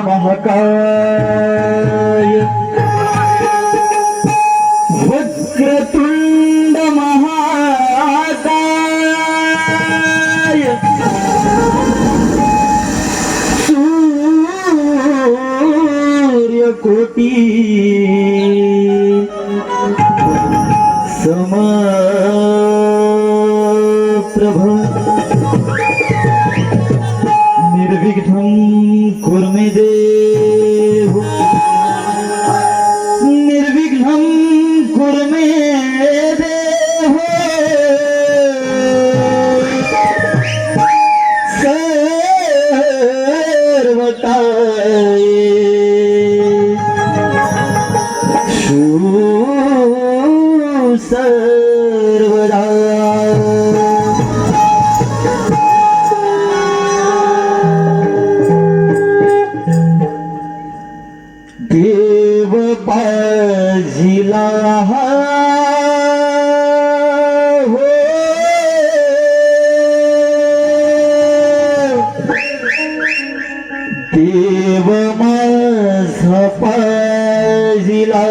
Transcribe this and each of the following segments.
महाकाय. वक्रतुंड महाकाय सूर्यकोटी. समप्रभ. निर्विघ्नं कुर्मे देव निर्विघ्नं कुर्मे देव सर्वकाये पाजिला हो। देव माझा पाजिला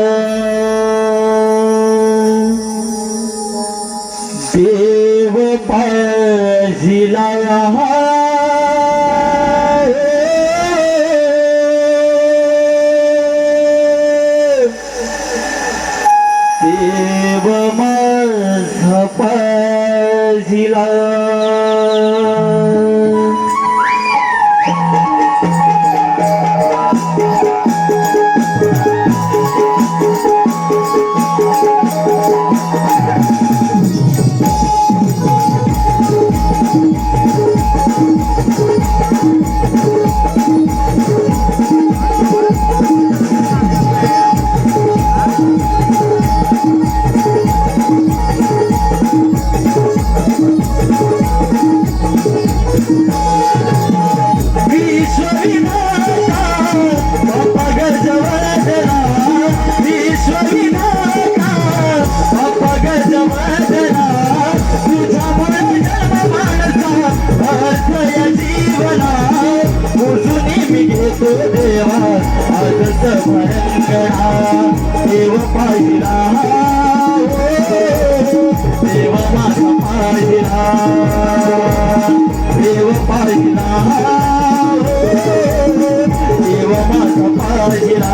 देव पाजिला। पाजिला देवा आजच भरण देव पाहिला देव माझा पाहिला देव पाहिला देव माझा पाहिला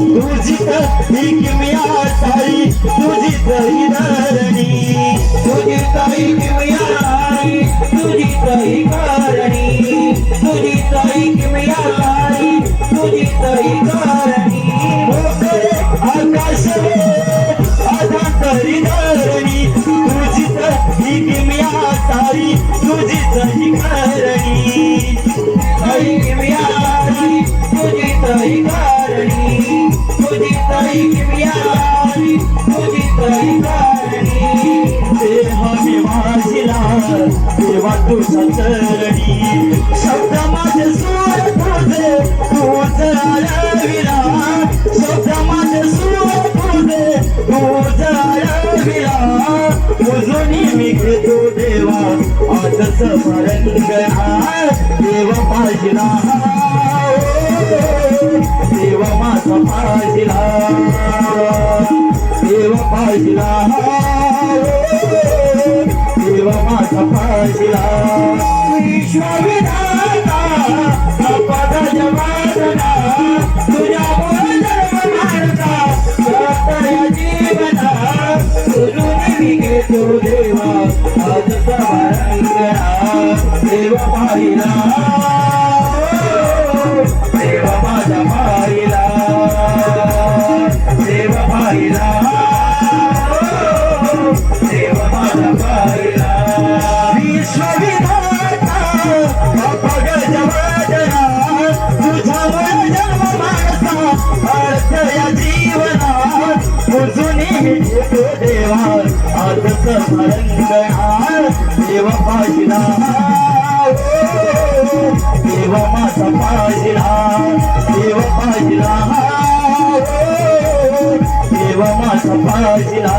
तुझी तरी किमया ताई तुझी तरी धरणी. तुझी तरी किमया सारी तुझी तरी करणी तुझी तरी किमया ताई तुझी तरी करणी आकाश आधा तरी धरणी. तुझी तरी किमया ताई तुझी तरी करणी तुझी मी वाशिला देवा तुझा चरणी शब्द माझे सूर तुझे तूच आळविला शब्द माझे सूर तुझे तूच मी घेतो देवा आजच स्मरण देव पाहिला देव माझा पाहिला पाहिला देव माझा पाहिला विश्वविधाता पद जमाना तुझ्या जीवना घेतो देवा आज पाहिला देव पाहिला देव माझा पाहिला देव पाहिला देव माझा पाहिला